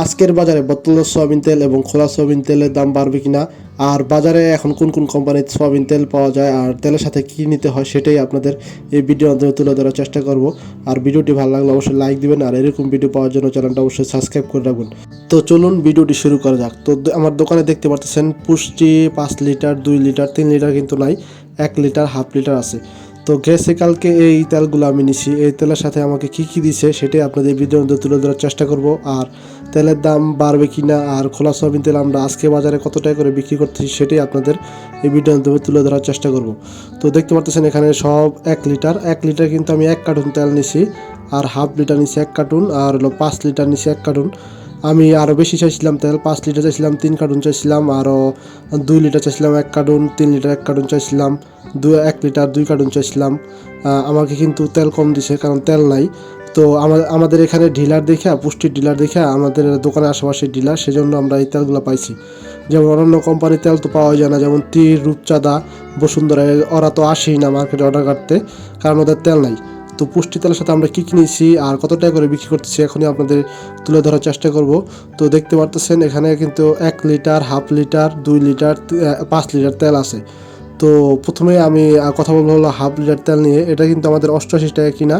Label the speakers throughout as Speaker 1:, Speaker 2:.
Speaker 1: আজকের বাজারে বোতল সয়াবিন তেল এবং খোলা সয়াবিন তেলের দাম বাড়বে কিনা? আর বাজারে এখন কোন কোন কোম্পানির সয়াবিন তেল পাওয়া যায়? আর তেলের সাথে কী নিতে হয় সেটাই আপনাদের এই ভিডিওর মাধ্যমে তুলে ধরার চেষ্টা করব। আর ভিডিওটি ভালো লাগলে অবশ্যই লাইক দিবেন আর এরকম ভিডিও পাওয়ার জন্য চ্যানেলটা অবশ্যই সাবস্ক্রাইব করে রাখবেন। তো চলুন ভিডিওটি শুরু করা যাক। তো আমার দোকানে দেখতে পাচ্ছেন পুষ্টি পাঁচ লিটার, দুই লিটার, তিন লিটার কিন্তু নাই, এক লিটার, হাফ লিটার আছে। তো গেছে কালকে এই তেলগুলো আমি নিছি। এই তেলের সাথে আমাকে কি কি দিছে সেটাই আপনাদের ভিডিওর মধ্যে তুলে ধরার চেষ্টা করব। আর তেলের দাম বাড়বে কি না, আর খোলা সয়াবিন তেল আমরা আজকে বাজারে কত টাকা করে বিক্রি করতেছি সেটাই আপনাদের এই ভিডিওর মাধ্যমে তুলে ধরার চেষ্টা করব। তো দেখতে পাচ্ছেন এখানে সব এক লিটার। এক লিটার কিন্তু আমি এক কার্টুন তেল নিছি, আর হাফ লিটার নিছি এক কার্টুন, আর হলো পাঁচ লিটার নিছি এক কার্টুন। আমি আরও বেশি চাইছিলাম তেল, পাঁচ লিটার চাইছিলাম, তিন কার্টুন চাইছিলাম আরও দুই লিটার চাইছিলাম, এক কার্টুন, তিন লিটার, এক কার্টুন চাইছিলাম দু এক লিটার, দুই কার্টুন চাইছিলাম। আমাকে কিন্তু তেল কম দিছে, কারণ তেল নাই। তো আমাদের এখানে ডিলার দেখে, পুষ্টির ডিলার দেখে, আমাদের দোকানের আশেপাশে ডিলার, সেজন্য আমরা এই তেলগুলো পাইছি। যেমন অন্যান্য কোম্পানির তেল তো পাওয়া যায় না, যেমন তীর রূপচাঁদা বসুন্ধরা ওরা তো আসেই না মার্কেটে অর্ডার কাটতে, কারণ ওদের তেল নাই। তো পুষ্টি তেলের সাথে আমরা কী কিনেছি আর কত টাকা করে বিক্রি করতেছি এখনই আপনাদের তুলে ধরার চেষ্টা করব। তো দেখতে পারতেছেন এখানে কিন্তু এক লিটার, হাফ লিটার, দুই লিটার পাঁচ লিটার তেল আছে। তো প্রথমে আমি কথা বলব হলো হাফ লিটার তেল নিয়ে। এটা কিন্তু আমাদের অষ্টআশি টাকা কিনা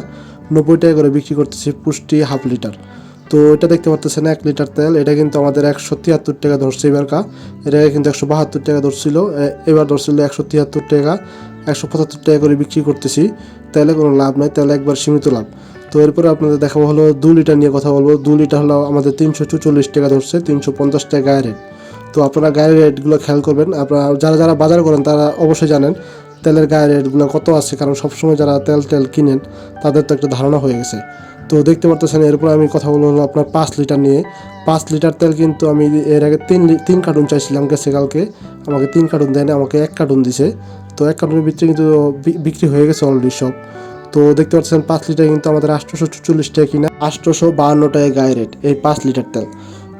Speaker 1: নব্বই টাকা করে বিক্রি করতেছি পুষ্টি হাফ লিটার। তো এটা দেখতে পারতেছেন এক লিটার তেল। এটা কিন্তু আমাদের একশো তিয়াত্তর টাকা ধরছে এবারকা এটা কিন্তু একশো বাহাত্তর টাকা ধরছিল। এবার ধরছিল একশো তিয়াত্তর টাকা। একশো পঁচাত্তর টাকা করে বিক্রি করতেছি। তাহলে কোনো লাভ নাই, তাহলে একবার সীমিত লাভ। তো এরপরে আপনাদের দেখাবো হলো দু লিটার নিয়ে কথা বলব। দু লিটার হলো আমাদের তিনশো চুচল্লিশ টাকা ধরছে, তিনশো পঞ্চাশ টাকা গায়ের রেট তো আপনারা গায়ের রেটগুলো খেয়াল করবেন। আপনারা যারা যারা বাজার করেন তারা অবশ্যই জানেন তেলের গায়ের রেটগুলো কত আছে, কারণ সবসময় যারা তেল তেল কিনেন তাদের তো একটা ধারণা হয়ে গেছে। তো দেখতে পারতেছেন, এরপর আমি কথা বলব আপনার পাঁচ লিটার নিয়ে। পাঁচ লিটার তেল কিন্তু আমি এর আগে তিন তিন কার্টুন চাইছিলাম গেছে কালকে। আমাকে তিন কার্টুন দেয়নি, আমাকে এক কার্টুন দিছে। তো এক কার্টুনের ভিতরে কিন্তু বিক্রি হয়ে গেছে অলরেডি সব। তো দেখতে পাচ্ছেন পাঁচ লিটার কিন্তু আমাদের আটশোশো চুচল্লিশ টাকা কিনা, আটশোশো বাহান্ন টাকা গায়ে রেট এই পাঁচ লিটার তেল।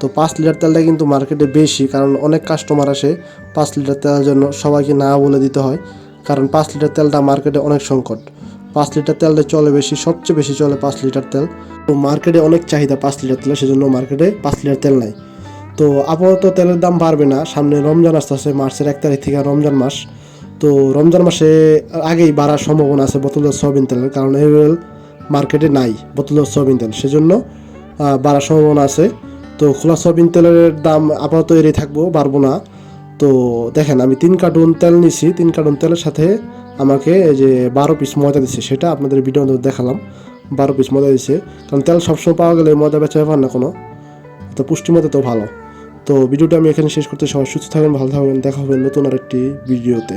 Speaker 1: তো পাঁচ লিটার তেলটা কিন্তু মার্কেটে বেশি, কারণ অনেক কাস্টমার আসে পাঁচ লিটার তেলের জন্য, সবাইকে না বলে দিতে হয়, কারণ পাঁচ লিটার তেলটা মার্কেটে অনেক সংকট। পাঁচ লিটার তেলটা চলে বেশি, সবচেয়ে বেশি চলে পাঁচ লিটার তেল। তো মার্কেটে অনেক চাহিদা পাঁচ লিটার তেল সেজন্য মার্কেটে পাঁচ লিটার তেল নাই। তো আপাতত তেলের দাম বাড়বে না, সামনে রমজান আসতে আছে মার্চের এক তারিখ থেকে রমজান মাস। তো রমজান মাসে আগেই বাড়ার সম্ভাবনা আছে বোতল সয়াবিন তেলের, কারণ এভেল মার্কেটে নাই বোতল সয়াবিন তেল। সেজন্য বাড়ার সম্ভাবনা আছে। তো খোলা সয়াবিন তেলের দাম আপাতত এড়িয়ে থাকব, বাড়বো না। তো দেখেন, আমি তিন কার্টুন তেল নিছি, তিন কার্টুন তেলের সাথে আমাকে এই যে বারো পিস ময়দা দিচ্ছে সেটা আপনাদের ভিডিও মধ্যে দেখালাম। বারো পিস ময়দা দিচ্ছে কারণ তেল সবসময় পাওয়া গেলে ময়দা বেচা ব্যাপার না কোনো। তো পুষ্টি মতো তো ভালো। তো ভিডিওটা আমি এখানে শেষ করতে সবাই সুস্থ থাকবেন, ভালো থাকবেন, দেখা হবে নতুন আরেকটি ভিডিওতে